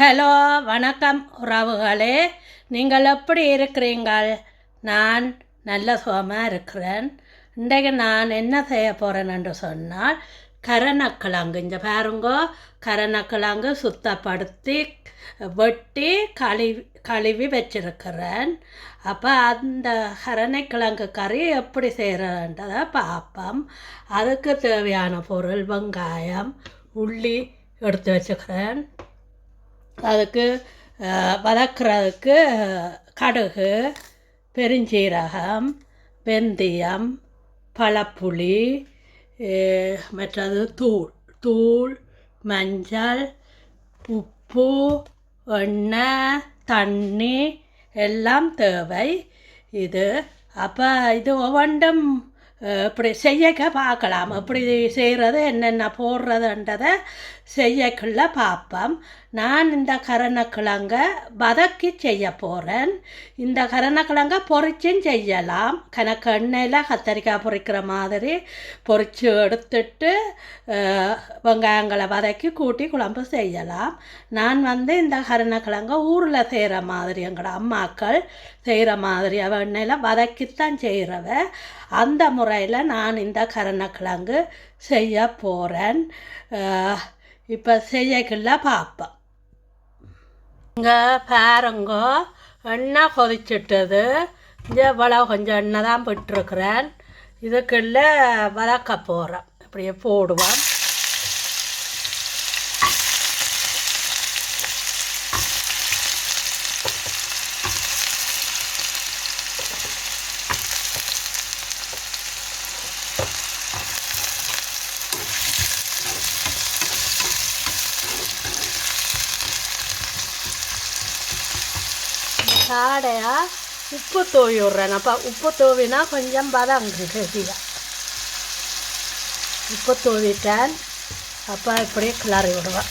Hello வணக்கம் உறவுகளே. நீங்கள் எப்படி இருக்கிறீங்கள் நான் நல்ல சுகமாக இருக்கிறேன். இன்றைக்கு நான் என்ன செய்ய போகிறேன் என்று சொன்னால் கரணக்கிழங்கு. இங்கே பாருங்கோ கரணக்கிழங்கு சுத்தப்படுத்தி வெட்டி கழுவி கழுவி வச்சிருக்கிறேன். அப்போ அந்த கரணைக்கிழங்கு கறி எப்படி செய்கிறன்றதை பார்ப்போம். அதுக்கு தேவையான பொருள் வெங்காயம் உள்ளி எடுத்து வச்சுக்கிறேன். அதுக்கு வதக்குறதுக்கு கடுகு பெருஞ்சீரகம் வெந்தயம் பழப்புளி மற்றது தூள் தூள் மஞ்சள் உப்பு எண்ணெய் தண்ணி எல்லாம் தேவை. இது அப்போ இது ஒவ்வொன்றும் இப்படி செய்யக்க பார்க்கலாம். எப்படி செய்கிறது என்னென்ன போடுறதுன்றதை செய்யக்குள்ள பார்ப்போம் நான் இந்த கரணக்கிழங்க வதக்கி செய்ய போகிறேன் இந்த கரணக்கிழங்க பொறிச்சும் செய்யலாம். கணக்கு எண்ணெயில் கத்தரிக்காய் பொரிக்கிற மாதிரி பொரிச்சு எடுத்துட்டு வெங்காயங்களை வதக்கி கூட்டி குழம்பு செய்யலாம். நான் வந்து இந்த கருணக்கிழங்க ஊரில் செய்கிற மாதிரி எங்களோட அம்மாக்கள் செய்கிற மாதிரி அவள் எண்ணெயில் வதக்கித்தான் செய்கிறவ அந்த முறையில் நான் இந்த கரணக்கிழங்கு செய்ய போகிறேன் இப்போ செய்யக்குள்ள பார்ப்போம் இங்கே பாருங்கோ எண்ணெய் கொதிச்சிட்டது. இங்கே இவ்வளோ கொஞ்சம் எண்ணெய் தான் விட்டுருக்குறேன் இதுக்குள்ள வதக்க போகிறேன் அப்படியே போடுவான் காடையா? உப்பு தூவி விட்றேன் உப்பு தூவினா கொஞ்சம் வதங்கு ஹெவியாக உப்பு தூவிட்டேன். அப்போ இப்படியே கிளறி விடுவேன்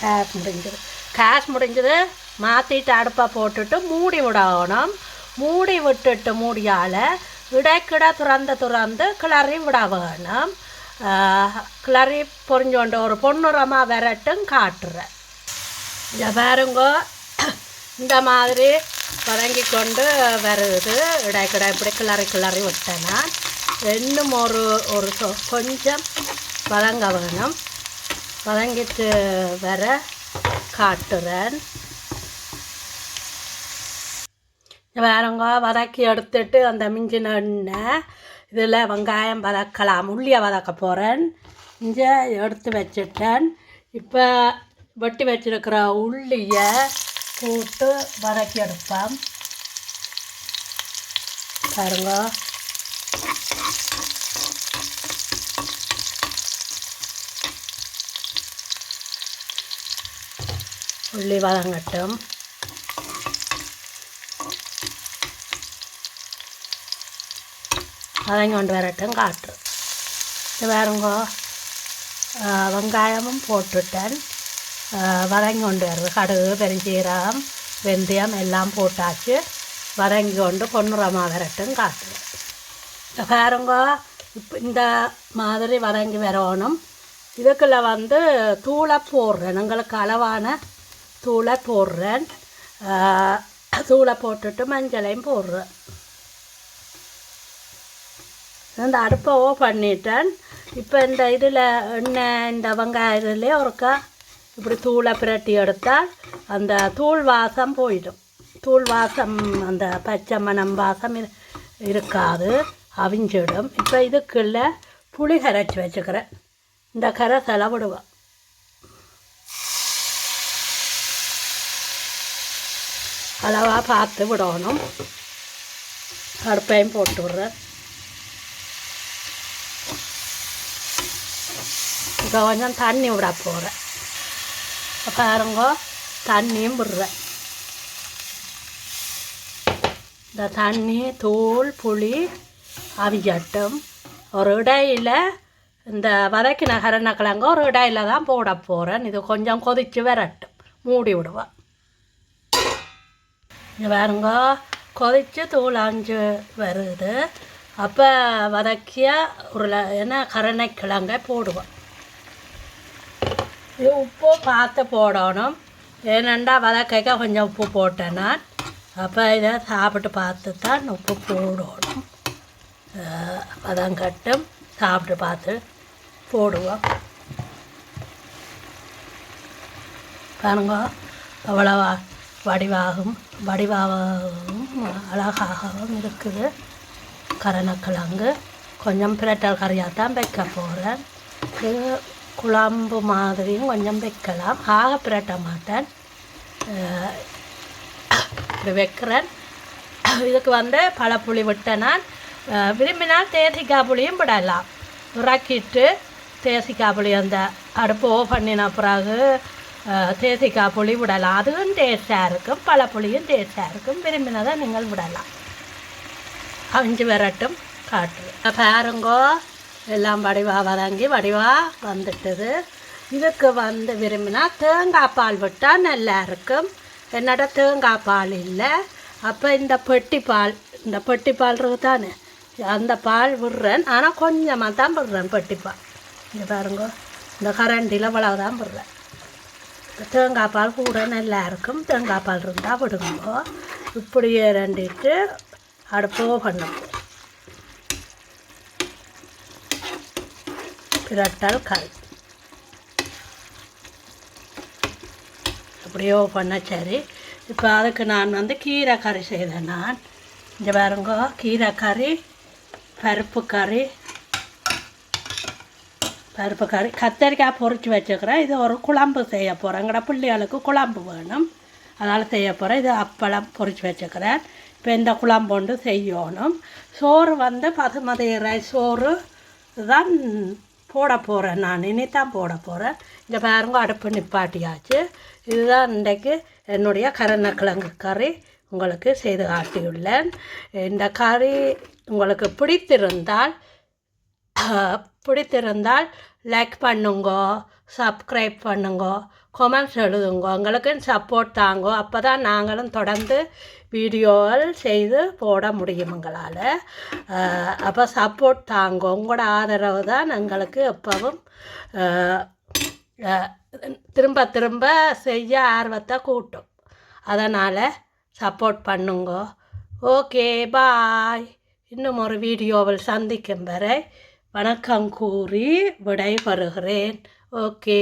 கேஸ் முடிஞ்சது. கேஸ் முடிஞ்சது. மாற்றிட்டு அடுப்பை போட்டுட்டு மூடி விடணும். மூடி விட்டுட்டு மூடியால் இடைக்கிட துறந்து துறந்து கிளறி விட வேணும். கிளறி பொறிஞ்சோண்டு ஒரு பொன்னுரமாக விரட்டும் காட்டுறேன் இதை பாருங்க இந்த மாதிரி வதங்கி கொண்டு வருது இடைக்கிட இப்படி கிளறி கிளறி விட்டேன்னா இன்னும் ஒரு ஒரு கொஞ்சம் வதங்க வேணும் வதங்கிட்டு வர காட்டுறேன் வேறங்க வதக்கி எடுத்துட்டு அந்த மிஞ்சின எண்ணெய் இதில் வெங்காயம் வதக்கலாம் உள்ளியை வதக்க போகிறேன். இங்கே எடுத்து வச்சுட்டேன். இப்போ வெட்டி வச்சிருக்கிற உள்ளியை போட்டு வதக்கி எடுப்பேன். பாருங்க. உள்ளி வதங்கட்டும். வதங்கி கொண்டு வரட்டும் காட்டு இது பாருங்கோ வெங்காயமும் போட்டுட்டேன் ஆ, வதங்கி கொண்டு வருது கடுகு பெருஞ்சீரகம் வெந்தயம் எல்லாம் போட்டாச்சு வதங்கி கொண்டு பொன்னுரமாக வரட்டும் காட்டு இந்த பாருங்கோ இப்போ இந்த மாதிரி வதங்கி வரணும் இதுக்குள்ள வந்து தூளை போடுறேன் உங்களுக்கு அளவான தூளை போடுறேன் தூளை போட்டுட்டு மஞ்சளையும் போடுறேன் இந்த அடுப்பை ஓ பண்ணிட்டேன். இப்போ இந்த இதில் எண்ணெய் இந்த வெங்காயத்துலேயே ஒருக்கா இப்படி தூளை பிரட்டி எடுத்தால் அந்த தூள் வாசம் போயிடும். தூள் வாசம் அந்த பச்சை மணம் வாசம் இருக்காது அவிஞ்சிடும். இப்போ இதுக்குள்ள புளி கரைச்சி வச்சுக்கிறேன். இந்த கரை செலவிடுவேன் அளவாக பார்த்து விடணும். அடுப்பையும் போட்டு விடுறேன். கொஞ்சம் தண்ணி விட போகிறேன் பாருங்க தண்ணியும் விடுறேன். இந்த தண்ணி தூள் புளி அவிக்கட்டும் ஒரு இடையில் இந்த வதக்கின கருணக்கிழங்க ஒரு இடையில் தான் போட போகிறேன் இது கொஞ்சம் கொதித்து வரட்டும். மூடி விடுவேன் இது பாருங்க கொதித்து தூள் அஞ்சு வருது. அப்போ வதக்கிய உருளை என்ன கருணைக்கிழங்கை போடுவோம். இது உப்பு பார்த்து போடணும். ஏனெண்டா வதக்கைக்க கொஞ்சம் உப்பு போட்டேன் நான். அப்போ இதை சாப்பிட்டு பார்த்து தான் உப்பு போடணும். அஹ் வதங்கட்டும் சாப்பிட்டு பார்த்து போடுவோம். பாருங்க அவ்வளோவா வடிவாகும் வடிவாகவும் அழகாகவும் இருக்குது. கரணக்கிழங்கு. கொஞ்சம் பிரட்டல் கறியாக தான் வைக்க போகிறேன் இது குழம்பு மாதிரியும் கொஞ்சம் வைக்கலாம். ஆக பிரட்ட மாட்டேன் வைக்கிறேன். இதுக்கு வந்து பழப்புளி விட்டேன் நான் விரும்பினால் தேசிக்காய் புளியும் விடலாம். இறக்கிட்டு தேசிக்காய் புளி அந்த அடுப்பு ஓ பண்ணின பிறகு தேசிக்காய் புளி விடலாம். அதுவும் டேஸ்ட்டாக இருக்கும். பழப்புளியும் டேஸ்ட்டாக இருக்கும். விரும்பினதை நீங்கள் விடலாம். அஞ்சு விரட்டும் காட்டு. பாருங்கோ. எல்லாம் வடிவாக வதங்கி வடிவாக வந்துட்டது. இதுக்கு வந்து விரும்பினா தேங்காய் பால் விட்டால் நல்லா இருக்கும். என்னோட தேங்காய் பால் இல்லை. அப்போ இந்த பெட்டி பால் இந்த பெட்டி பால் இருக்குது தானே அந்த பால் விடுறேன். ஆனால் கொஞ்சமாக தான் விடுறேன் பெட்டி பால். இங்கே பாருங்க. இந்த கரண்டியில் இவ்வளவு தான் விடுறேன் தேங்காய் பால் கூட நல்லா இருக்கும். தேங்காய் பால் இருந்தால் விடுங்கோ. இப்படியே ரெண்டிட்டு அடுப்போ பண்ணுவோம் பிரட்டல் கல். அப்படியோ பண்ண சரி இப்போ அதுக்கு நான் வந்து கீரை கறி செய்தேன் நான். இங்கே பாருங்க கீரை கறி பருப்பு கறி பருப்பு கறி. கத்தரிக்காய் பொறிச்சு வச்சுக்கிறேன். இது ஒரு குழம்பு செய்ய போகிறேன் எங்கட பிள்ளைகளுக்கு குழம்பு வேணும். அதனால் செய்ய போகிறேன் இது அப்பளம் பொறிச்சு வச்சுக்கிறேன். இப்போ இந்த குழம்பு ஒன்று செய்யணும். சோறு வந்து பசுமதி ரைஸ் சோறு தான் போட போகிறேன் நான். நினைத்தான் போட போகிறேன் இங்கே பாருங்க அடுப்பு நிப்பாட்டியாச்சு. இதுதான் இன்றைக்கு என்னுடைய கருணக்கிழங்கு கறி. உங்களுக்கு செய்து காட்டியுள்ளேன். இந்த கறி உங்களுக்கு பிடித்திருந்தால் பிடித்திருந்தால் லைக் பண்ணுங்க. சப்ஸ்கிரைப் பண்ணுங்க கொமெண்ட்ஸ் எழுதுங்க உங்களுக்கு சப்போர்ட் தாங்க. அப்போ தான் நாங்களும் தொடர்ந்து வீடியோவில் செய்து போட முடியும் எங்களால். அப்போ சப்போர்ட் தாங்க. உங்களோட ஆதரவு தான் எங்களுக்கு எப்பவும் திரும்ப திரும்ப செய்ய ஆர்வத்தை கூட்டும். அதனால் சப்போர்ட் பண்ணுங்க. ஓகே பாய் இன்னும் ஒரு வீடியோவில் சந்திக்கும் வரை வணக்கம் கூறி விடைபெறுகிறேன். ஓகே